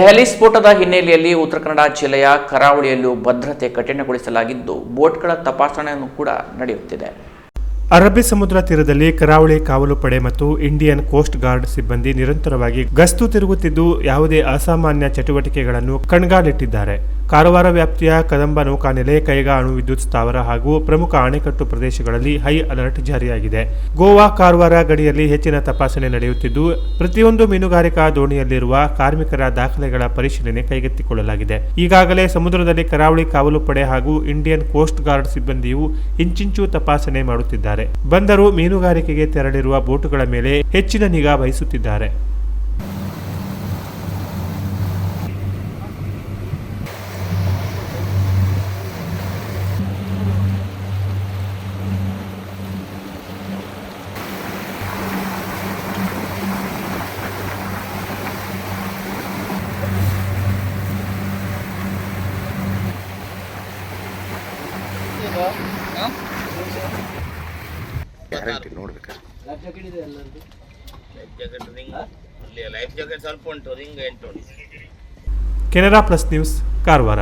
ದೆಹಲಿ ಸ್ಫೋಟದ ಹಿನ್ನೆಲೆಯಲ್ಲಿ ಉತ್ತರ ಕನ್ನಡ ಜಿಲ್ಲೆಯ ಕರಾವಳಿಯಲ್ಲೂ ಭದ್ರತೆ ಕಠಿಣಗೊಳಿಸಲಾಗಿದ್ದು, ಬೋಟ್ಗಳ ತಪಾಸಣೆಯನ್ನು ಕೂಡ ನಡೆಯುತ್ತಿದೆ. ಅರಬ್ಬಿ ಸಮುದ್ರ ತೀರದಲ್ಲಿ ಕರಾವಳಿ ಕಾವಲು ಪಡೆ ಮತ್ತು ಇಂಡಿಯನ್ ಕೋಸ್ಟ್ ಗಾರ್ಡ್ ಸಿಬ್ಬಂದಿ ನಿರಂತರವಾಗಿ ಗಸ್ತು ತಿರುಗುತ್ತಿದ್ದು, ಯಾವುದೇ ಅಸಾಮಾನ್ಯ ಚಟುವಟಿಕೆಗಳನ್ನು ಕಣ್ಗಾಲಿಟ್ಟಿದ್ದಾರೆ. ಕಾರವಾರ ವ್ಯಾಪ್ತಿಯ ಕದಂಬ ನೌಕಾನೆಲೆ ಕೈಗಾ ಅಣು ವಿದ್ಯುತ್ ಸ್ಥಾವರ ಹಾಗೂ ಪ್ರಮುಖ ಅಣೆಕಟ್ಟು ಪ್ರದೇಶಗಳಲ್ಲಿ ಹೈ ಅಲರ್ಟ್ ಜಾರಿಯಾಗಿದೆ. ಗೋವಾ ಕಾರವಾರ ಗಡಿಯಲ್ಲಿ ಹೆಚ್ಚಿನ ತಪಾಸಣೆ ನಡೆಯುತ್ತಿದ್ದು, ಪ್ರತಿಯೊಂದು ಮೀನುಗಾರಿಕಾ ದೋಣಿಯಲ್ಲಿರುವ ಕಾರ್ಮಿಕರ ದಾಖಲೆಗಳ ಪರಿಶೀಲನೆ ಕೈಗೆತ್ತಿಕೊಳ್ಳಲಾಗಿದೆ. ಈಗಾಗಲೇ ಸಮುದ್ರದಲ್ಲಿ ಕರಾವಳಿ ಕಾವಲು ಪಡೆ ಹಾಗೂ ಇಂಡಿಯನ್ ಕೋಸ್ಟ್ ಗಾರ್ಡ್ ಸಿಬ್ಬಂದಿಯು ಇಂಚಿಂಚು ತಪಾಸಣೆ ಮಾಡುತ್ತಿದ್ದಾರೆ. ಬಂದರು ಮೀನುಗಾರಿಕೆಗೆ ತೆರಳಿರುವ ಬೋಟುಗಳ ಮೇಲೆ ಹೆಚ್ಚಿನ ನಿಗಾ ವಹಿಸುತ್ತಿದ್ದಾರೆ. ಎಂಟು ಉಂಟು. Canara plus news Karwar.